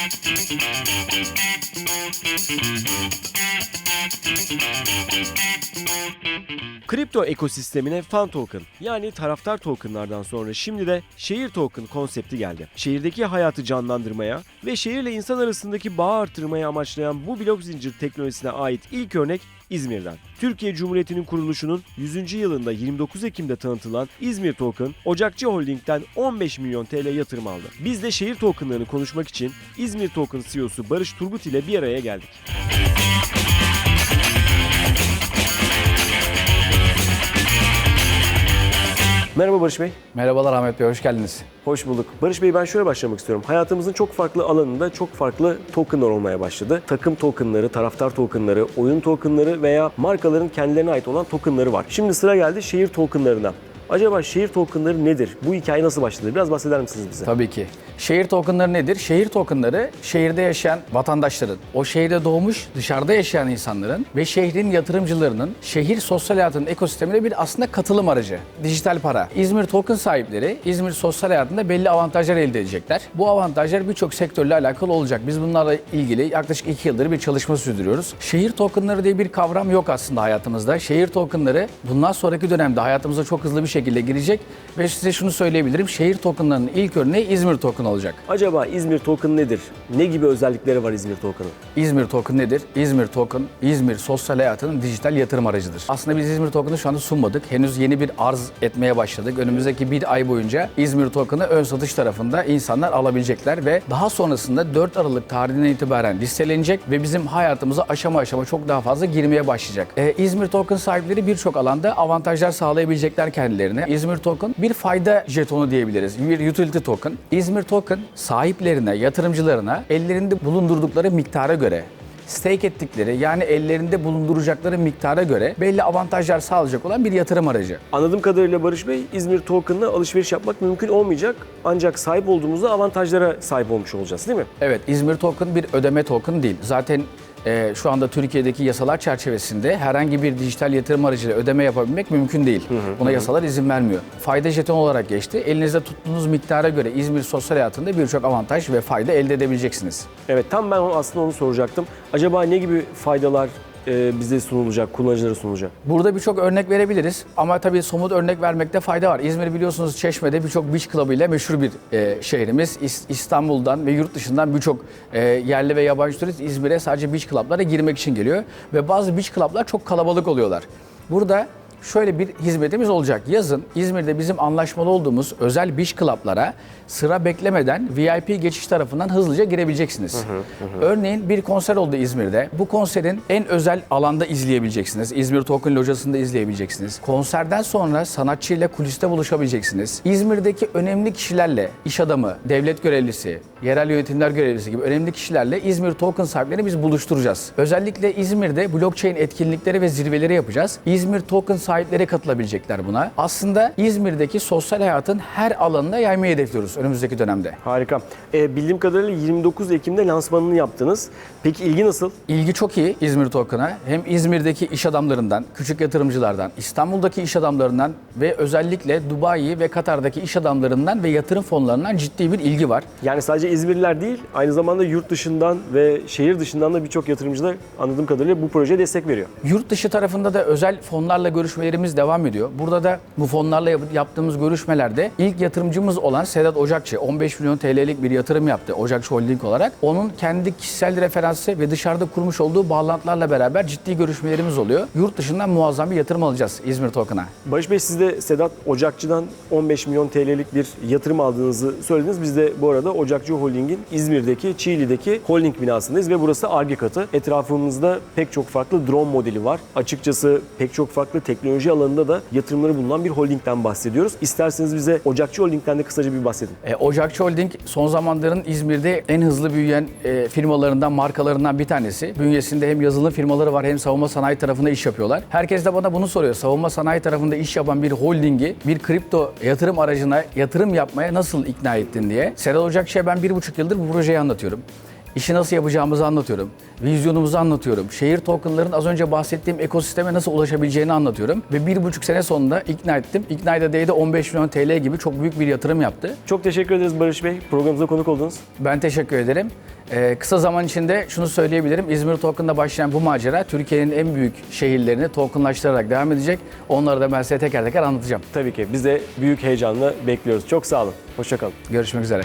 Thank you. Kripto ekosistemine fan token yani taraftar tokenlardan sonra şimdi de şehir token konsepti geldi. Şehirdeki hayatı canlandırmaya ve şehirle insan arasındaki bağı artırmaya amaçlayan bu blok zincir teknolojisine ait ilk örnek İzmir'den. Türkiye Cumhuriyeti'nin kuruluşunun 100. yılında 29 Ekim'de tanıtılan İzmir Token, Ocakçı Holding'den 15 milyon TL yatırım aldı. Biz de şehir tokenlarını konuşmak için İzmir Token CEO'su Barış Turgut ile bir araya geldik. Merhaba Barış Bey. Merhabalar Ahmet Bey, hoş geldiniz. Hoş bulduk. Barış Bey ben şöyle başlamak istiyorum. Hayatımızın çok farklı alanında çok farklı tokenlar olmaya başladı. Takım tokenları, taraftar tokenları, oyun tokenları veya markaların kendilerine ait olan tokenları var. Şimdi sıra geldi şehir tokenlarına. Acaba şehir tokenları nedir? Bu hikaye nasıl başladı? Biraz bahseder misiniz bize? Tabii ki. Şehir tokenları nedir? Şehir tokenları şehirde yaşayan vatandaşların, o şehirde doğmuş dışarıda yaşayan insanların ve şehrin yatırımcılarının şehir sosyal hayatının ekosistemine bir aslında katılım aracı. Dijital para. İzmir token sahipleri İzmir sosyal hayatında belli avantajlar elde edecekler. Bu avantajlar birçok sektörle alakalı olacak. Biz bunlarla ilgili yaklaşık iki yıldır bir çalışma sürdürüyoruz. Şehir tokenları diye bir kavram yok aslında hayatımızda. Şehir tokenları bundan sonraki dönemde hayatımıza çok hızlı bir şekilde girecek ve size şunu söyleyebilirim. Şehir tokenlarının ilk örneği İzmir token olacak. Acaba İzmir token nedir? Ne gibi özellikleri var İzmir token'ın? İzmir Token nedir? İzmir Token, İzmir sosyal hayatının dijital yatırım aracıdır. Aslında biz İzmir Token'ı şu anda sunmadık. Henüz yeni bir arz etmeye başladık. Önümüzdeki bir ay boyunca İzmir Token'ı ön satış tarafında insanlar alabilecekler ve daha sonrasında 4 Aralık tarihinden itibaren listelenecek ve bizim hayatımıza aşama aşama çok daha fazla girmeye başlayacak. Ee, İzmir Token sahipleri birçok alanda avantajlar sağlayabilecekler kendilerine. İzmir Token bir fayda jetonu diyebiliriz. Bir utility token. İzmir Token sahiplerine, yatırımcılarına ellerinde bulundurdukları miktara göre stake ettikleri yani ellerinde bulunduracakları miktara göre belli avantajlar sağlayacak olan bir yatırım aracı. Anladığım kadarıyla Barış Bey, İzmir token'la alışveriş yapmak mümkün olmayacak. Ancak sahip olduğumuzda avantajlara sahip olmuş olacağız değil mi? Evet İzmir Token bir ödeme token değil. Zaten e, şu anda Türkiye'deki yasalar çerçevesinde herhangi bir dijital yatırım aracıyla ödeme yapabilmek mümkün değil. Buna yasalar izin vermiyor. Fayda jeton olarak geçti. Elinizde tuttuğunuz miktara göre İzmir sosyal hayatında birçok avantaj ve fayda elde edebileceksiniz. Evet tam ben aslında onu soracaktım. Acaba ne gibi faydalar e, bize sunulacak, kullanıcılara sunulacak? Burada birçok örnek verebiliriz ama tabii somut örnek vermekte fayda var. İzmir biliyorsunuz Çeşme'de birçok beach club ile meşhur bir e, şehrimiz. İs- İstanbul'dan ve yurt dışından birçok e, yerli ve yabancı turist İzmir'e sadece beach club'lara girmek için geliyor. Ve bazı beach club'lar çok kalabalık oluyorlar. Burada şöyle bir hizmetimiz olacak. Yazın İzmir'de bizim anlaşmalı olduğumuz özel beach club'lara sıra beklemeden VIP geçiş tarafından hızlıca girebileceksiniz. Örneğin bir konser oldu İzmir'de. Bu konserin en özel alanda izleyebileceksiniz. İzmir Token Locası'nda izleyebileceksiniz. Konserden sonra sanatçıyla kuliste buluşabileceksiniz. İzmir'deki önemli kişilerle, iş adamı, devlet görevlisi, yerel yönetimler görevlisi gibi önemli kişilerle İzmir Token sahiplerini biz buluşturacağız. Özellikle İzmir'de blockchain etkinlikleri ve zirveleri yapacağız. İzmir Token sahipleri katılabilecekler buna. Aslında İzmir'deki sosyal hayatın her alanına yaymayı hedefliyoruz önümüzdeki dönemde. Harika. E, bildiğim kadarıyla 29 Ekim'de lansmanını yaptınız. Peki ilgi nasıl? İlgi çok iyi İzmir Token'a. Hem İzmir'deki iş adamlarından, küçük yatırımcılardan, İstanbul'daki iş adamlarından ve özellikle Dubai ve Katar'daki iş adamlarından ve yatırım fonlarından ciddi bir ilgi var. Yani sadece İzmirliler değil, aynı zamanda yurt dışından ve şehir dışından da birçok yatırımcı da anladığım kadarıyla bu projeye destek veriyor. Yurt dışı tarafında da özel fonlarla görüşmelerimiz devam ediyor. Burada da bu fonlarla yap- yaptığımız görüşmelerde ilk yatırımcımız olan Sedat Ocakçı 15 milyon TL'lik bir yatırım yaptı Ocakçı Holding olarak. Onun kendi kişisel referansı ve dışarıda kurmuş olduğu bağlantılarla beraber ciddi görüşmelerimiz oluyor. Yurt dışından muazzam bir yatırım alacağız İzmir Token'a. Barış Bey siz de Sedat Ocakçı'dan 15 milyon TL'lik bir yatırım aldığınızı söylediniz. Biz de bu arada Ocakçı Holding'in İzmir'deki, Çiğli'deki holding binasındayız ve burası ARGE katı. Etrafımızda pek çok farklı drone modeli var. Açıkçası pek çok farklı teknoloji alanında da yatırımları bulunan bir holdingden bahsediyoruz. İsterseniz bize Ocakçı Holding'den de kısaca bir bahsedin. E, Ocakçı Holding son zamanların İzmir'de en hızlı büyüyen e, firmalarından, markalarından bir tanesi. Bünyesinde hem yazılım firmaları var hem savunma sanayi tarafında iş yapıyorlar. Herkes de bana bunu soruyor. Savunma sanayi tarafında iş yapan bir holdingi bir kripto yatırım aracına yatırım yapmaya nasıl ikna ettin diye. Sedat Ocakçı'ya ben bir buçuk yıldır bu projeyi anlatıyorum. İşi nasıl yapacağımızı anlatıyorum. Vizyonumuzu anlatıyorum. Şehir tokenların az önce bahsettiğim ekosisteme nasıl ulaşabileceğini anlatıyorum. Ve bir buçuk sene sonunda ikna ettim. İkna Değ'de 15 milyon TL gibi çok büyük bir yatırım yaptı. Çok teşekkür ederiz Barış Bey. Programımıza konuk oldunuz. Ben teşekkür ederim. Ee, kısa zaman içinde şunu söyleyebilirim. İzmir Token'da başlayan bu macera Türkiye'nin en büyük şehirlerini tokenlaştırarak devam edecek. Onları da ben size teker teker anlatacağım. Tabii ki biz de büyük heyecanla bekliyoruz. Çok sağ olun. Hoşçakalın. Görüşmek üzere.